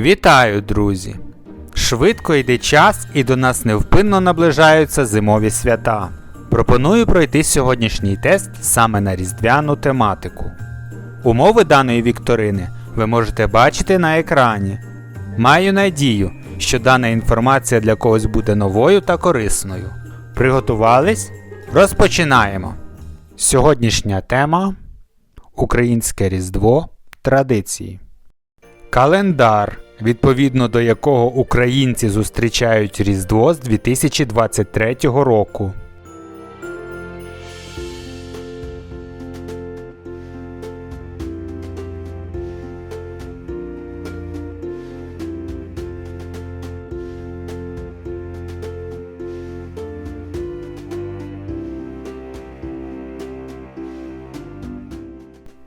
Вітаю, друзі! Швидко йде час і до нас невпинно наближаються зимові свята. Пропоную пройти сьогоднішній тест саме на різдвяну тематику. Умови даної вікторини ви можете бачити на екрані. Маю надію, що дана інформація для когось буде новою та корисною. Приготувались? Розпочинаємо! Сьогоднішня тема Українське Різдво традиції. Календар, відповідно до якого українці зустрічають Різдво з 2023 року.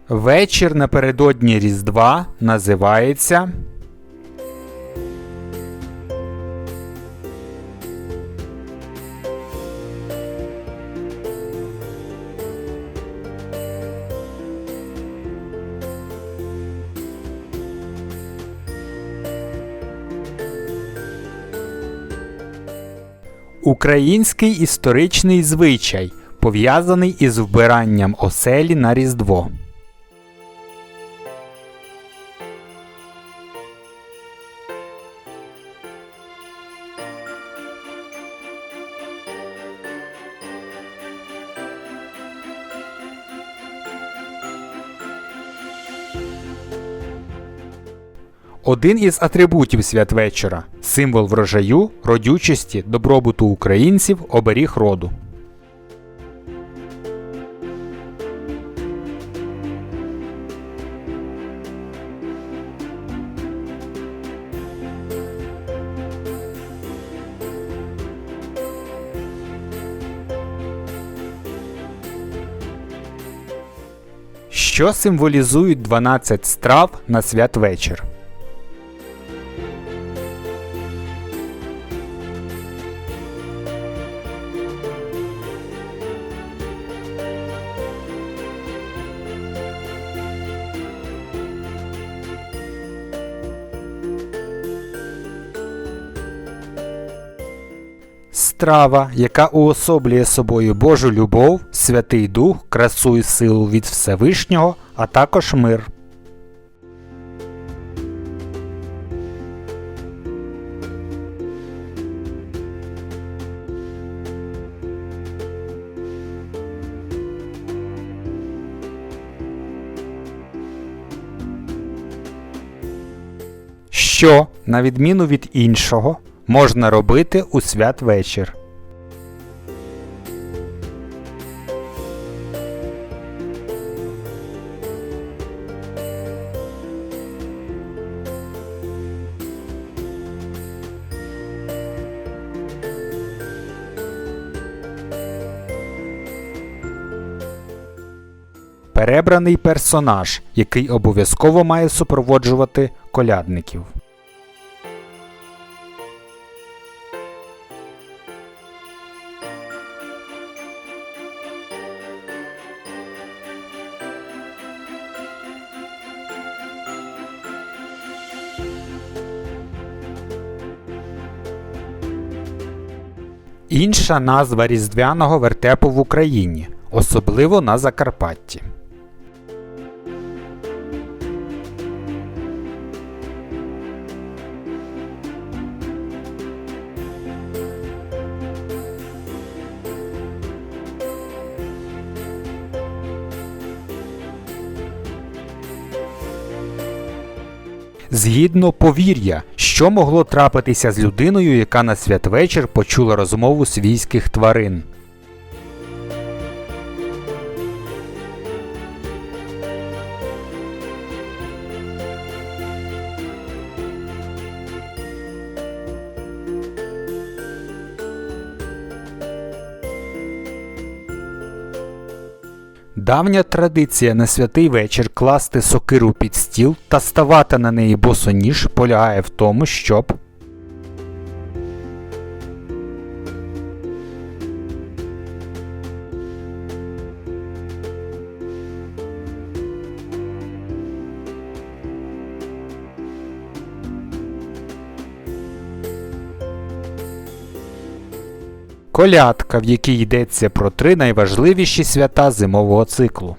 Вечір напередодні Різдва називається Український історичний звичай, пов'язаний із вбиранням оселі на Різдво. Один із атрибутів святвечора символ врожаю, родючості, добробуту українців, оберіг роду. Що символізують 12 страв на святвечір? Страва, яка уособлює собою Божу любов, Святий Дух, красу і силу від Всевишнього, а також мир. Що, на відміну від іншого, можна робити у святвечір? Перебраний персонаж, який обов'язково має супроводжувати колядників. Інша назва різдвяного вертепу в Україні, особливо на Закарпатті. Згідно повір'я, що могло трапитися з людиною, яка на святвечір почула розмову свійських тварин. Давня традиція на святий вечір класти сокиру під стіл та ставати на неї босоніж полягає в тому, щоб колядка, в якій йдеться про три найважливіші свята зимового циклу.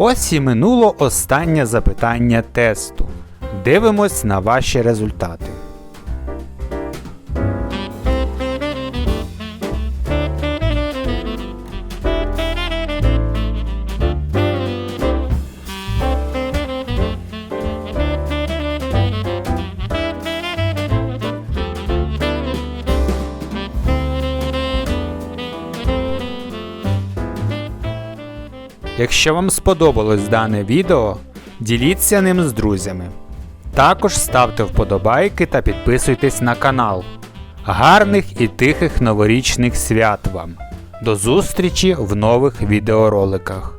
Ось і минуло останнє запитання тесту. Дивимось на ваші результати. Якщо вам сподобалось дане відео, діліться ним з друзями. Також ставте вподобайки та підписуйтесь на канал. Гарних і тихих новорічних свят вам! До зустрічі в нових відеороликах.